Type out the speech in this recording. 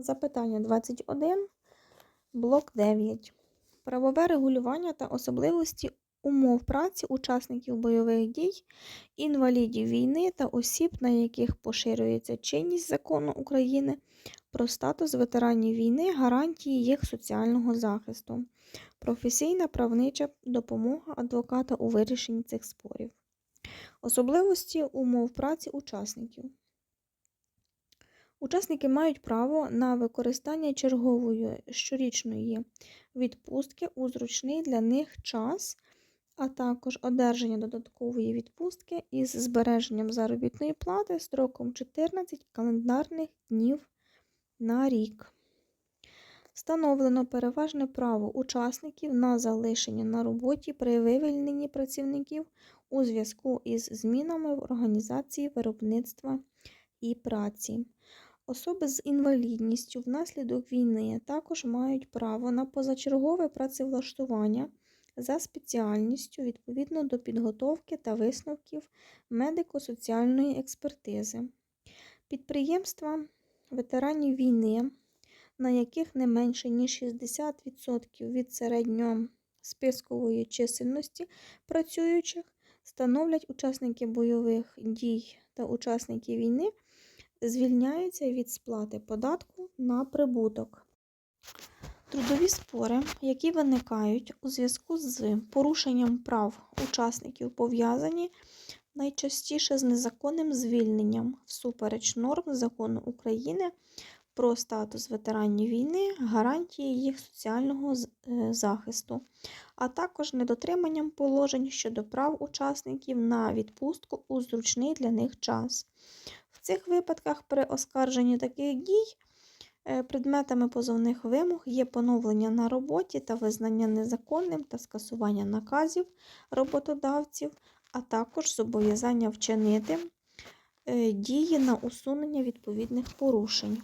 Запитання 21, блок 9. Правове регулювання та особливості умов праці учасників бойових дій, інвалідів війни та осіб, на яких поширюється чинність закону України про статус ветеранів війни, гарантії їх соціального захисту, професійна правнича допомога адвоката у вирішенні цих спорів. Особливості умов праці учасників. Учасники мають право на використання чергової щорічної відпустки у зручний для них час, а також одержання додаткової відпустки із збереженням заробітної плати строком 14 календарних днів на рік. Встановлено переважне право учасників на залишення на роботі при вивільненні працівників у зв'язку із змінами в організації виробництва і праці. Особи з інвалідністю внаслідок війни також мають право на позачергове працевлаштування за спеціальністю відповідно до підготовки та висновків медико-соціальної експертизи. Підприємства ветеранів війни, на яких не менше ніж 60% від середньоспискової чисельності працюючих, становлять учасники бойових дій та учасники війни звільняються від сплати податку на прибуток. Трудові спори, які виникають у зв'язку з порушенням прав учасників, пов'язані найчастіше з незаконним звільненням всупереч норм закону України про статус ветеранів війни, гарантії їх соціального е, захисту, а також недотриманням положень щодо прав учасників на відпустку у зручний для них час. Цих випадках при оскарженні таких дій е, предметами позовних вимог є поновлення на роботі та визнання незаконним та скасування наказів роботодавців, а також зобов'язання вчинити е, дії на усунення відповідних порушень.